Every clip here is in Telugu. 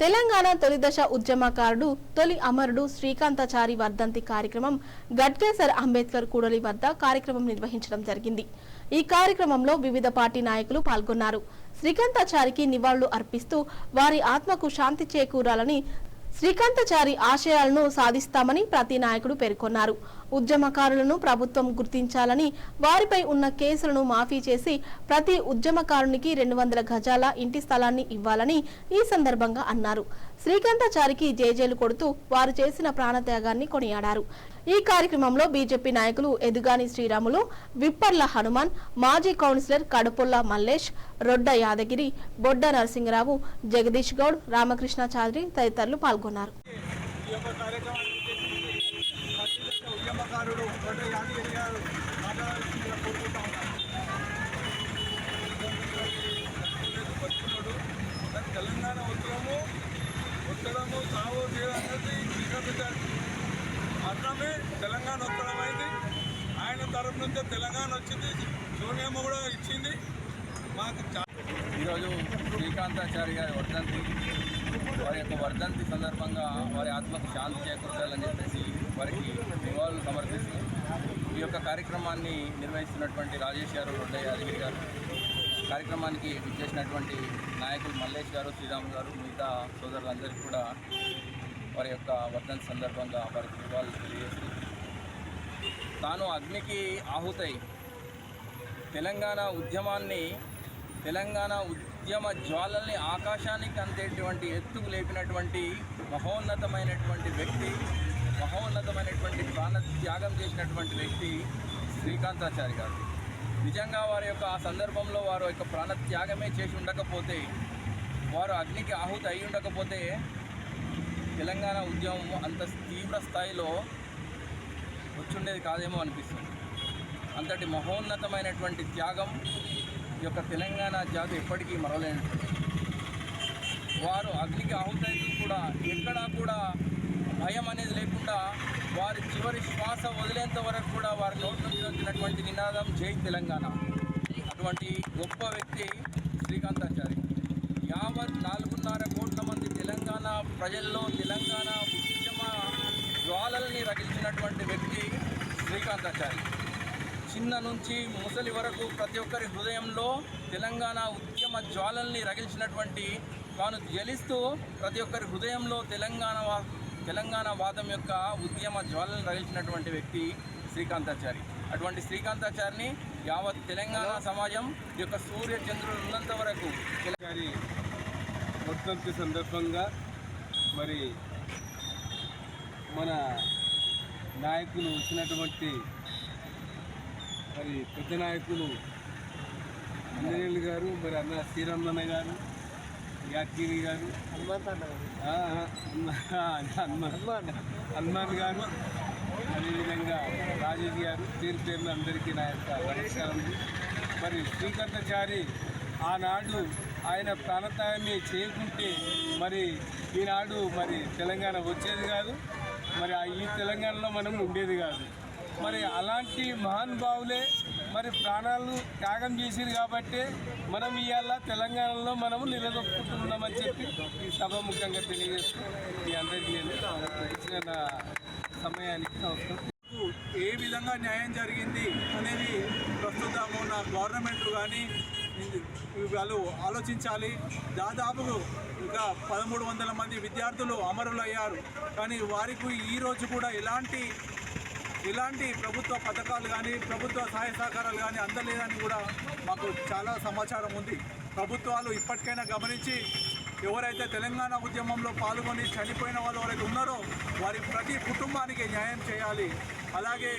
తెలంగాణ తొలిదశ ఉద్యమకారుడు తొలి అమరుడు శ్రీకాంతాచారి వర్ధంతి కార్యక్రమం గడ్కేసర్ అంబేద్కర్ కూడలి వద్ద కార్యక్రమం నిర్వహించడం జరిగింది. ఈ కార్యక్రమంలో వివిధ పార్టీ నాయకులు పాల్గొన్నారు. శ్రీకాంతాచారికి నివాళులు అర్పిస్తూ వారి ఆత్మకు శాంతి చేకూరాలని శ్రీకాంతచారి ఆశయాలను సాధిస్తామని ప్రతి నాయకుడు పేర్కొన్నారు. ఉద్యమకారులను ప్రభుత్వం గుర్తించాలని వారిపై ఉన్న కేసులను మాఫీ చేసి ప్రతి ఉద్యమకారునికి రెండు వందల గజాల ఇంటి స్థలాన్ని ఇవ్వాలని ఈ సందర్భంగా అన్నారు. శ్రీకాంతాచారికి జేజేలు కొడుతూ వారు చేసిన ప్రాణత్యాగాన్ని కొనియాడారు. ఈ కార్యక్రమంలో బీజేపీ నాయకులు ఎదుగాని శ్రీరాములు విప్పర్ల హనుమాన్ మాజీ కౌన్సిలర్ కడుపుల్ల మల్లేష్ రొడ్డ యాదగిరి బొడ్డ నరసింహరావు జగదీష్ గౌడ్ రామకృష్ణ చాద్రి తదితరులు పాల్గొన్నారు ఈ యొక్క కార్యక్రమాన్ని ఉద్దేశించి ప్రతిదశ ఉద్యమకారుడు కొండ యాదగిరి గారు మాట్లాడాల్సిందిగా కోరుకుంటా ఉన్నాను బతుకున్నాడు కానీ తెలంగాణ ఉద్యమము ఉత్తరము సాగు అనేది శ్రీకాంతాచారి మాత్రమే తెలంగాణ ఉత్తరం ఆయన తరఫు నుంచే తెలంగాణ వచ్చింది. సోనియమ్మ కూడా ఇచ్చింది. మాకు ఈరోజు శ్రీకాంతాచారి గారి వర్ధంతి వారి యొక్క వర్ధంతి సందర్భంగా వారి ఆత్మకు శాంతి చేకూర్చాలని చెప్పేసి వారికి నివాళులు సమర్పిస్తూ ఈ యొక్క కార్యక్రమాన్ని నిర్వహిస్తున్నటువంటి రాజేష్ గారు రొడ్డయ్య యాదగిరి గారు కార్యక్రమానికి విచ్చేసినటువంటి నాయకులు మల్లేష్ గారు శ్రీరామ్ గారు మిగతా సోదరులందరికీ కూడా వారి యొక్క వర్ధంతి సందర్భంగా వారికి నివాళులు తెలియజేస్తూ తాను అగ్నికి ఆహుతై. తెలంగాణ ఉద్యమాన్ని తెలంగాణ ఉద్యమ జ్వాలల్ని ఆకాశానికి అందేటువంటి ఎత్తుకు లేపినటువంటి మహోన్నతమైనటువంటి వ్యక్తి మహోన్నతమైనటువంటి ప్రాణ త్యాగం చేసినటువంటి వ్యక్తి శ్రీకాంతాచారి గారు. నిజంగా వారి యొక్క ఆ సందర్భంలో వారు యొక్క ప్రాణ త్యాగమే చేసి ఉండకపోతే వారు అగ్నికి ఆహుతి అయి ఉండకపోతే తెలంగాణ ఉద్యమం అంత తీవ్ర స్థాయిలో వచ్చుండేది కాదేమో అనిపిస్తుంది. అంతటి మహోన్నతమైనటువంటి త్యాగం ఈ యొక్క తెలంగాణ జాతి ఎప్పటికీ మరవలేనటువంటి వారు అగ్నికి ఆహుతైతూ కూడా ఎక్కడా కూడా భయం అనేది లేకుండా వారి చివరి శ్వాస వదిలేంత వరకు కూడా వారి నోటి నుంచి వచ్చినటువంటి నినాదం జై తెలంగాణ. అటువంటి గొప్ప వ్యక్తి శ్రీకాంతాచారి. యావత్ నాలుగున్నర కోట్ల మంది తెలంగాణ ప్రజల్లో తెలంగాణ జ్వాలల్ని రగిల్చినటువంటి వ్యక్తి శ్రీకాంతాచారి చిన్న నుంచి ముసలి వరకు ప్రతి ఒక్కరి హృదయంలో తెలంగాణ ఉద్యమ జ్వాలల్ని రగిల్చినటువంటి తాను జ్వలిస్తూ ప్రతి ఒక్కరి హృదయంలో తెలంగాణ వా- తెలంగాణ వాదం యొక్క ఉద్యమ జ్వాలను రగిల్చినటువంటి వ్యక్తి శ్రీకాంతాచారి అటువంటి శ్రీకాంతాచారిని యావత్ తెలంగాణ సమాజం ఈ యొక్క సూర్య చంద్రులు ఉన్నంత వరకు తెల- గారి వర్ధంతి సందర్భంగా మరి మన నాయకులు వచ్చినటువంటి మరి పెద్ద నాయకులు అంజనేయులు గారు మరి అన్న శ్రీరామన్న గారు యాదగిరి గారు హనుమాన్ హనుమాన్ గారు అదేవిధంగా రాజేష్ గారు పేరు పేరున అందరికీ నా యొక్క నమస్కారం. మరి శ్రీకంఠచారి ఆనాడు ఆయన ప్రాణత్యాగాన్ని చేయకుంటే మరి ఈనాడు మరి తెలంగాణ వచ్చేది కాదు. మరి ఈ తెలంగాణలో మనం ఉండేది కాదు. మరి అలాంటి మహానుభావులే మరి ప్రాణాలు త్యాగం చేసింది కాబట్టి మనం ఇవాళ తెలంగాణలో మనం నిలదొక్కుతున్నామని చెప్పి ఈ సభాముఖంగా తెలియజేస్తూ మీ అందరికీ నేను ఇచ్చిన నా సమయానికి నమస్కారం. ఏ విధంగా న్యాయం జరిగింది అనేది ప్రస్తుతము నా గవర్నమెంట్ కానీ వాళ్ళు ఆలోచించాలి. దాదాపు ఇంకా పదమూడు వందల మంది విద్యార్థులు అమరులయ్యారు. కానీ వారికి ఈ రోజు కూడా ఎలాంటి ఇలాంటి ప్రభుత్వ పథకాలు కానీ ప్రభుత్వ సహాయ సహకారాలు కానీ అందలేదని కూడా మాకు చాలా సమాచారం ఉంది. ప్రభుత్వాలు ఇప్పటికైనా గమనించి ఎవరైతే తెలంగాణ ఉద్యమంలో పాల్గొని చనిపోయిన వాళ్ళు ఎవరైతే ఉన్నారో వారి ప్రతి కుటుంబానికి న్యాయం చేయాలి. అలాగే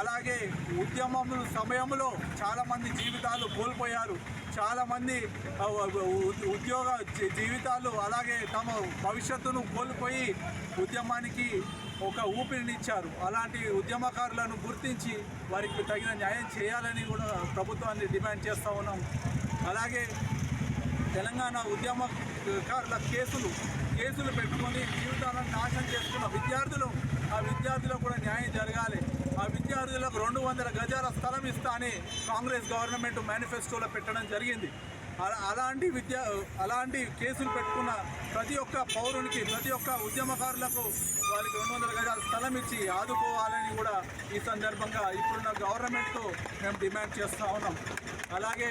అలాగే ఉద్యమం సమయంలో చాలామంది జీవితాలు కోల్పోయారు. చాలామంది ఉద్యోగ జీవితాలు అలాగే తమ భవిష్యత్తును కోల్పోయి ఉద్యమానికి ఒక ఊపిరినిచ్చారు. అలాంటి ఉద్యమకారులను గుర్తించి వారికి తగిన న్యాయం చేయాలని కూడా ప్రభుత్వాన్ని డిమాండ్ చేస్తూ ఉన్నాం. అలాగే తెలంగాణ ఉద్యమకారుల కేసులు కేసులు పెట్టుకొని జీవితాలను నాశనం చేసుకున్న విద్యార్థులు ఆ విద్యార్థులకు కూడా న్యాయం జరగాలి. ఆ విద్యార్థులకు రెండు వందల గజాల స్థలం ఇస్తా అని కాంగ్రెస్ గవర్నమెంట్ మేనిఫెస్టోలో పెట్టడం జరిగింది. అలాంటి విద్య అలాంటి కేసులు పెట్టుకున్న ప్రతి ఒక్క పౌరునికి ప్రతి ఒక్క ఉద్యమకారులకు వాళ్ళకి రెండు వందల గజాల స్థలం ఇచ్చి ఆదుకోవాలని కూడా ఈ సందర్భంగా ఇప్పుడున్న గవర్నమెంట్తో మేము డిమాండ్ చేస్తూ ఉన్నాం. అలాగే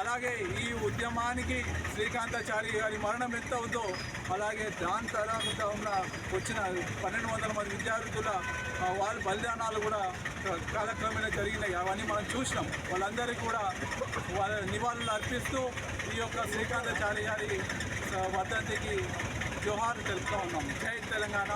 అలాగే ఈ ఉద్యమానికి శ్రీకాంతాచారి గారి మరణం ఎంత ఉందో అలాగే దాని తర్వాత ఉన్న వచ్చిన పన్నెండు వందల మంది విద్యార్థుల వాళ్ళ బలిదానాలు కూడా కాలక్రమేణా జరిగినాయి. అవన్నీ మనం చూసినాం. వాళ్ళందరికీ కూడా వాళ్ళ నివాళులు అర్పిస్తూ ఈ యొక్క శ్రీకాంతాచారి గారి వర్ధంతికి జోహార్ తెలుపుతా ఉన్నాం. జై తెలంగాణ.